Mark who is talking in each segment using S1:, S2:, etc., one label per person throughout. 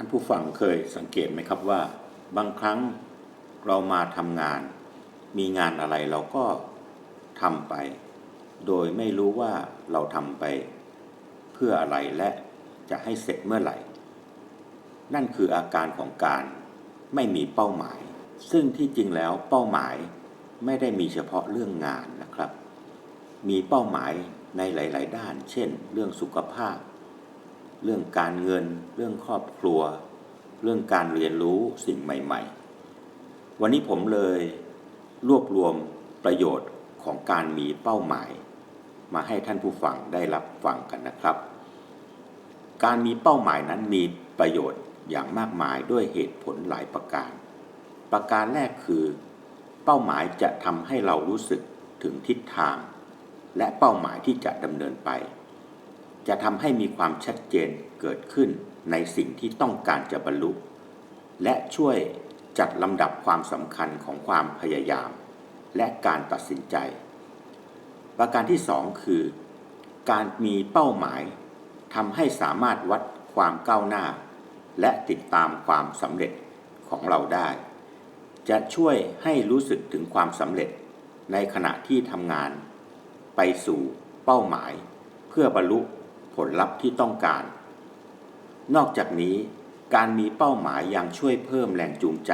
S1: ท่านผู้ฟังเคยสังเกตไหมครับว่า บางครั้งเรามาทำงาน มีงานอะไรเราก็ทำไป โดยไม่รู้ว่าเราทำไป เพื่ออะไรและจะให้เสร็จเมื่อไหร่ นั่นคืออาการของการไม่มีเป้าหมาย ซึ่งที่จริงแล้วเป้าหมายไม่ได้มีเฉพาะเรื่องงานนะครับ มีเป้าหมายในหลาย ๆ ด้าน เช่น เรื่องสุขภาพ เรื่องการเงิน เรื่องครอบครัว เรื่องการเรียนรู้สิ่งใหม่ ๆ วันนี้ผมเลยรวบรวมประโยชน์ของการมีเป้าหมาย มาให้ท่านผู้ฟังได้รับฟังกันนะครับ การมีเป้าหมายนั้นมีประโยชน์อย่างมากมายด้วยเหตุผลหลายประการ ประการแรกคือ เป้าหมายจะทำให้เรารู้สึกถึงทิศทาง และเป้าหมายที่จะดำเนินไป จะทำให้มีความชัดเจนเกิดขึ้นในสิ่งที่ต้องการจะบรรลุ และช่วยจัดลำดับความสำคัญของความพยายาม และการตัดสินใจ ประการที่สองคือ การมีเป้าหมายทำให้สามารถวัดความก้าวหน้า และติดตามความสำเร็จของเราได้ จะช่วยให้รู้สึกถึงความสำเร็จในขณะที่ทำงาน ไปสู่เป้าหมาย เพื่อบรรลุ ผลลัพธ์ที่ต้องการ นอกจากนี้การมีเป้าหมายยังช่วยเพิ่มแรงจูงใจ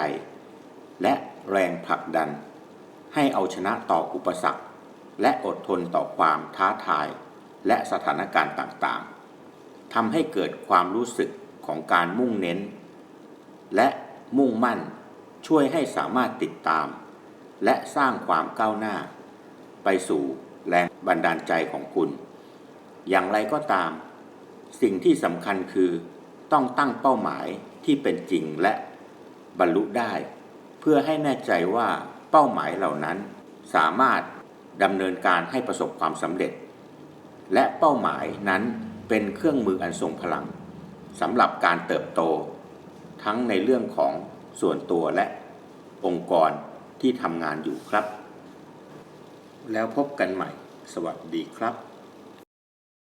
S1: และแรงผลักดัน ให้เอาชนะต่ออุปสรรค และอดทนต่อความท้าทาย และสถานการณ์ต่างๆทำให้เกิดความรู้สึกของการมุ่งเน้น และมุ่งมั่นช่วยให้สามารถติดตาม และสร้างความก้าวหน้า ไปสู่แรงบันดาลใจของคุณ อย่างไรก็ตาม สิ่งที่สำคัญคือต้องตั้งเป้าหมายที่เป็นจริงและบรรลุได้ เพื่อให้แน่ใจว่าเป้าหมายเหล่านั้น สามารถดำเนินการให้ประสบความสำเร็จ และเป้าหมายนั้นเป็นเครื่องมืออันทรงพลังสำหรับการเติบโต ทั้งในเรื่องของส่วนตัวและองค์กรที่ทำงานอยู่ครับ แล้วพบกันใหม่ สวัสดีครับ